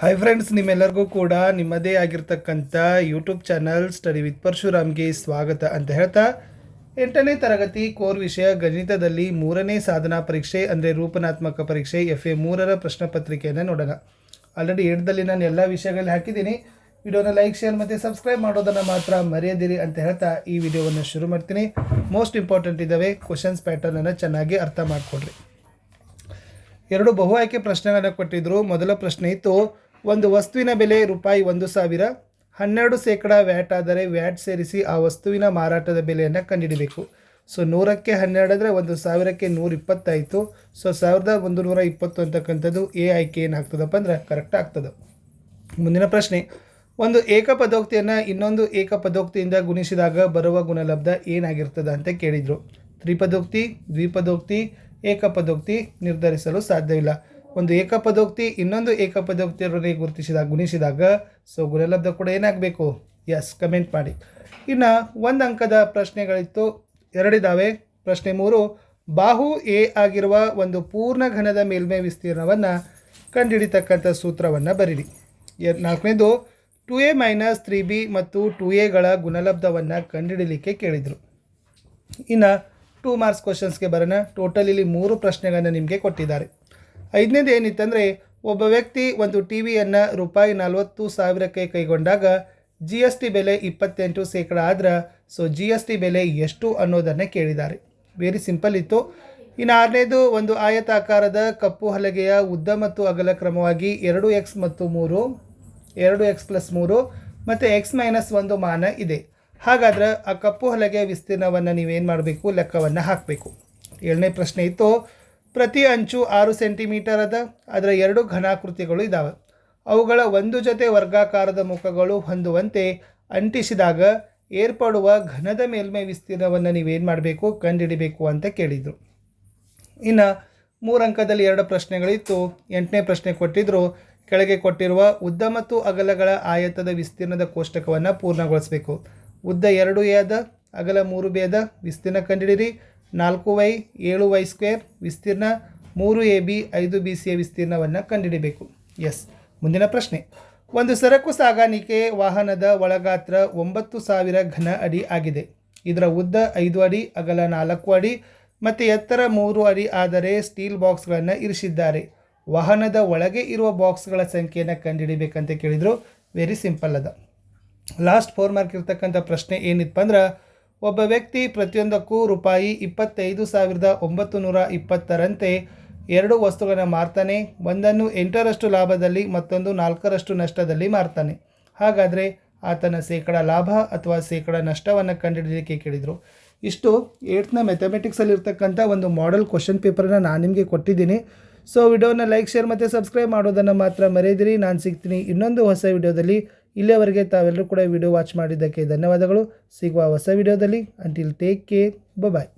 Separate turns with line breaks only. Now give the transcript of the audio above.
Hi friends ನಿಮ್ಮೆಲ್ಲರಿಗೂ ಕೂಡ ನಿಮ್ಮದೇ ಆಗಿರ್ತಕ್ಕಂಥ ಯೂಟ್ಯೂಬ್ ಚಾನಲ್ ಸ್ಟಡಿ ವಿತ್ ಪರಶುರಾಮ್ಗೆ ಸ್ವಾಗತ ಅಂತ ಹೇಳ್ತಾ, ಎಂಟನೇ ತರಗತಿ ಕೋರ್ ವಿಷಯ ಗಣಿತದಲ್ಲಿ ಮೂರನೇ ಸಾಧನಾ ಪರೀಕ್ಷೆ, ಅಂದರೆ ರೂಪನಾತ್ಮಕ ಪರೀಕ್ಷೆ ಎಫ್ ಎ ಮೂರರ ಪ್ರಶ್ನೆ ಪತ್ರಿಕೆಯನ್ನು ನೋಡೋಣ. ಆಲ್ರೆಡಿ ಎಂಟದಲ್ಲಿ ನಾನು ಎಲ್ಲ ವಿಷಯಗಳಲ್ಲಿ ಹಾಕಿದ್ದೀನಿ. ವಿಡಿಯೋನ ಲೈಕ್ ಶೇರ್ ಮತ್ತು ಸಬ್ಸ್ಕ್ರೈಬ್ ಮಾಡೋದನ್ನು ಮಾತ್ರ ಮರೆಯದಿರಿ ಅಂತ ಹೇಳ್ತಾ ಈ ವಿಡಿಯೋವನ್ನು ಶುರು ಮಾಡ್ತೀನಿ. ಮೋಸ್ಟ್ ಇಂಪಾರ್ಟೆಂಟ್ ಇದ್ದಾವೆ ಕ್ವಶನ್ಸ್ ಪ್ಯಾಟರ್ನನ್ನು ಚೆನ್ನಾಗಿ ಅರ್ಥ ಮಾಡಿಕೊಡ್ರಿ ಎರಡು ಬಹು ಆಯ್ಕೆ ಪ್ರಶ್ನೆಗಳನ್ನು ಕೊಟ್ಟಿದ್ದರು ಮೊದಲ ಪ್ರಶ್ನೆ ಇತ್ತು ಒಂದು ವಸ್ತುವಿನ ಬೆಲೆ ರೂಪಾಯಿ ಒಂದು ಸಾವಿರ, ಹನ್ನೆರಡು ಶೇಕಡ ವ್ಯಾಟ್ ಆದರೆ ವ್ಯಾಟ್ ಸೇರಿಸಿ ಆ ವಸ್ತುವಿನ ಮಾರಾಟದ ಬೆಲೆಯನ್ನು ಕಂಡುಹಿಡಬೇಕು. ಸೊ ನೂರಕ್ಕೆ ಹನ್ನೆರಡು ಅಂದರೆ ಒಂದು ಸಾವಿರಕ್ಕೆ ನೂರ ಇಪ್ಪತ್ತಾಯಿತು ಸೊ ಸಾವಿರದ ಒಂದು ನೂರ ಇಪ್ಪತ್ತು ಅಂತಕ್ಕಂಥದ್ದು ಎ ಆಯ್ಕೆ ಏನಾಗ್ತದಪ್ಪ ಅಂದರೆ ಕರೆಕ್ಟ್ ಆಗ್ತದೆ. ಮುಂದಿನ ಪ್ರಶ್ನೆ, ಒಂದು ಏಕಪದೋಕ್ತಿಯನ್ನು ಇನ್ನೊಂದು ಏಕಪದೋಕ್ತಿಯಿಂದ ಗುಣಿಸಿದಾಗ ಬರುವ ಗುಣಲಬ್ಧ ಏನಾಗಿರ್ತದೆ ಅಂತ ಕೇಳಿದರು. ತ್ರಿಪದೋಕ್ತಿ, ದ್ವಿಪದೋಕ್ತಿ, ಏಕಪದೋಕ್ತಿ ನಿರ್ಧರಿಸಲು ಸಾಧ್ಯವಿಲ್ಲ. ಒಂದು ಏಕಪದೋಕ್ತಿ, ಇನ್ನೊಂದು ಏಕಪದೋಕ್ತಿಯವರಿಗೆ ಗುರುತಿಸಿದಾಗ, ಗುಣಿಸಿದಾಗ ಸೊ ಗುಣಲಬ್ಧ ಕೂಡ ಏನಾಗಬೇಕು? ಎಸ್ ಕಮೆಂಟ್ ಮಾಡಿ. ಇನ್ನು ಒಂದು ಅಂಕದ ಪ್ರಶ್ನೆಗಳಿತ್ತು ಎರಡಿದ್ದಾವೆ ಪ್ರಶ್ನೆ ಮೂರು, ಬಾಹು ಎ ಆಗಿರುವ ಒಂದು ಪೂರ್ಣ ಘನದ ಮೇಲ್ಮೈ ವಿಸ್ತೀರ್ಣವನ್ನು ಕಂಡುಹಿಡಿತಕ್ಕಂಥ ಸೂತ್ರವನ್ನು ಬರೀರಿ. ನಾಲ್ಕನೇದು, two A minus three B ಮತ್ತು ಟು ಎಗಳ ಗುಣಲಬ್ಧವನ್ನು ಕಂಡುಹಿಡಲಿಕ್ಕೆ ಕೇಳಿದರು. ಇನ್ನು ಟೂ ಮಾರ್ಕ್ಸ್ ಕ್ವಶನ್ಸ್ಗೆ ಬರೋಣ. ಟೋಟಲ್ ಇಲ್ಲಿ ಮೂರು ಪ್ರಶ್ನೆಗಳನ್ನು ನಿಮಗೆ ಕೊಟ್ಟಿದ್ದಾರೆ. ಐದನೇದು ಏನಿತ್ತಂದರೆ, ಒಬ್ಬ ವ್ಯಕ್ತಿ ಒಂದು ಟಿ ವಿಯನ್ನು ರೂಪಾಯಿ ನಲವತ್ತು ಸಾವಿರಕ್ಕೆ ಕೈಗೊಂಡಾಗ ಜಿ ಎಸ್ ಟಿ ಬೆಲೆ ಇಪ್ಪತ್ತೆಂಟು ಶೇಕಡ ಆದ್ರೆ, ಸೊ ಜಿ ಎಸ್ ಟಿ ಬೆಲೆ ಎಷ್ಟು ಅನ್ನೋದನ್ನು ಕೇಳಿದ್ದಾರೆ ವೆರಿ ಸಿಂಪಲ್ ಇತ್ತು. ಇನ್ನು ಆರನೇದು, ಒಂದು ಆಯತಾಕಾರದ ಕಪ್ಪು ಹಲಗೆಯ ಉದ್ದ ಮತ್ತು ಅಗಲ ಕ್ರಮವಾಗಿ ಎರಡು ಎಕ್ಸ್ ಮತ್ತು ಮೂರು, ಎರಡು ಎಕ್ಸ್ ಪ್ಲಸ್ ಮೂರು ಮತ್ತು ಎಕ್ಸ್ ಮೈನಸ್ ಒಂದು ಮಾನ ಇದೆ. ಹಾಗಾದ್ರೆ ಆ ಕಪ್ಪು ಹಲಗೆಯ ವಿಸ್ತೀರ್ಣವನ್ನು ನೀವೇನು ಮಾಡಬೇಕು? ಲೆಕ್ಕವನ್ನು ಹಾಕಬೇಕು. ಏಳನೇ ಪ್ರಶ್ನೆ ಇತ್ತು. ಪ್ರತಿ ಅಂಚು ಆರು ಸೆಂಟಿಮೀಟರ್ ಅದ, ಅದರ ಎರಡು ಘನಾಕೃತಿಗಳು ಇದ್ದಾವೆ ಅವುಗಳ ಒಂದು ಜೊತೆ ವರ್ಗಾಕಾರದ ಮುಖಗಳು ಹೊಂದುವಂತೆ ಅಂಟಿಸಿದಾಗ ಏರ್ಪಡುವ ಘನದ ಮೇಲ್ಮೈ ವಿಸ್ತೀರ್ಣವನ್ನು ನೀವೇನು ಮಾಡಬೇಕು ಕಂಡುಹಿಡಿಬೇಕು ಅಂತ ಕೇಳಿದರು. ಇನ್ನು ಮೂರು ಅಂಕದಲ್ಲಿ ಎರಡು ಪ್ರಶ್ನೆಗಳಿತ್ತು. ಎಂಟನೇ ಪ್ರಶ್ನೆ ಕೊಟ್ಟಿದ್ದರು ಕೆಳಗೆ ಕೊಟ್ಟಿರುವ ಉದ್ದ ಮತ್ತು ಅಗಲಗಳ ಆಯತದ ವಿಸ್ತೀರ್ಣದ ಕೋಷ್ಟಕವನ್ನು ಪೂರ್ಣಗೊಳಿಸಬೇಕು. ಉದ್ದ ಎರಡು ಎ ಅಗಲ ಮೂರು ಬಿ ವಿಸ್ತೀರ್ಣ ಕಂಡುಹಿಡಿರಿ ನಾಲ್ಕು ವೈ, ಏಳು ವೈ ಸ್ಕ್ವೇರ್ ವಿಸ್ತೀರ್ಣ ಮೂರು ಎ ಬಿ, ಐದು ಬಿ ಸಿಯ ವಿಸ್ತೀರ್ಣವನ್ನು ಕಂಡುಹಿಡಿಬೇಕು. ಎಸ್. ಮುಂದಿನ ಪ್ರಶ್ನೆ. ಒಂದು ಸರಕು ಸಾಗಾಣಿಕೆ ವಾಹನದ ಒಳಗಾತ್ರ ಒಂಬತ್ತು ಸಾವಿರ ಘನ ಅಡಿ ಆಗಿದೆ. ಇದರ ಉದ್ದ ಐದು ಅಡಿ, ಅಗಲ ನಾಲ್ಕು ಅಡಿ ಮತ್ತು ಎತ್ತರ ಮೂರು ಅಡಿ ಆದರೆ ಸ್ಟೀಲ್ ಬಾಕ್ಸ್ಗಳನ್ನು ಇರಿಸಿದ್ದಾರೆ. ವಾಹನದ ಒಳಗೆ ಇರುವ ಬಾಕ್ಸ್ಗಳ ಸಂಖ್ಯೆಯನ್ನು ಕಂಡುಹಿಡಿಬೇಕಂತ ಕೇಳಿದರು. ವೆರಿ ಸಿಂಪಲ್ ಅದ. ಲಾಸ್ಟ್ ಫೋರ್ ಮಾರ್ಕ್ ಇರ್ತಕ್ಕಂಥ ಪ್ರಶ್ನೆ ಏನಿತ್ತು ಅಂದ್ರೆ ಒಬ್ಬ ವ್ಯಕ್ತಿ ಪ್ರತಿಯೊಂದಕ್ಕೂ ರೂಪಾಯಿ ಇಪ್ಪತ್ತೈದು ಸಾವಿರದ ಒಂಬತ್ತು ನೂರ ಇಪ್ಪತ್ತರಂತೆ ಎರಡು ವಸ್ತುಗಳನ್ನು ಮಾರ್ತಾನೆ, ಒಂದನ್ನು ಎಂಟರಷ್ಟು ಲಾಭದಲ್ಲಿ, ಮತ್ತೊಂದು ನಾಲ್ಕರಷ್ಟು ನಷ್ಟದಲ್ಲಿ ಮಾರ್ತಾನೆ. ಹಾಗಾದರೆ ಆತನ ಶೇಕಡ ಲಾಭ ಅಥವಾ ಶೇಕಡ ನಷ್ಟವನ್ನು ಕಂಡುಹಿಡಿಯಲಿಕ್ಕೆ ಕೇಳಿದರು. ಇಷ್ಟು ಏಟ್ನ ಮೆಥಮೆಟಿಕ್ಸಲ್ಲಿ ಇರ್ತಕ್ಕಂಥ ಒಂದು ಮಾಡೆಲ್ ಕ್ವಶನ್ ಪೇಪರನ್ನು ನಾನು ನಿಮಗೆ ಕೊಟ್ಟಿದ್ದೀನಿ. ಸೊ ವಿಡಿಯೋನ ಲೈಕ್ ಶೇರ್ ಮತ್ತು ಸಬ್ಸ್ಕ್ರೈಬ್ ಮಾಡೋದನ್ನು ಮಾತ್ರ ಮರೆಯದಿರಿ. ನಾನು ಸಿಗ್ತೀನಿ ಇನ್ನೊಂದು ಹೊಸ ವಿಡಿಯೋದಲ್ಲಿ ಇಲ್ಲಿಯವರೆಗೆ ತಾವೆಲ್ಲರೂ ಕೂಡ ವಿಡಿಯೋ ವಾಚ್ ಮಾಡಿದ್ದಕ್ಕೆ ಧನ್ಯವಾದಗಳು. ಸಿಗುವ ಹೊಸ ವಿಡಿಯೋದಲ್ಲಿ. Until take care bye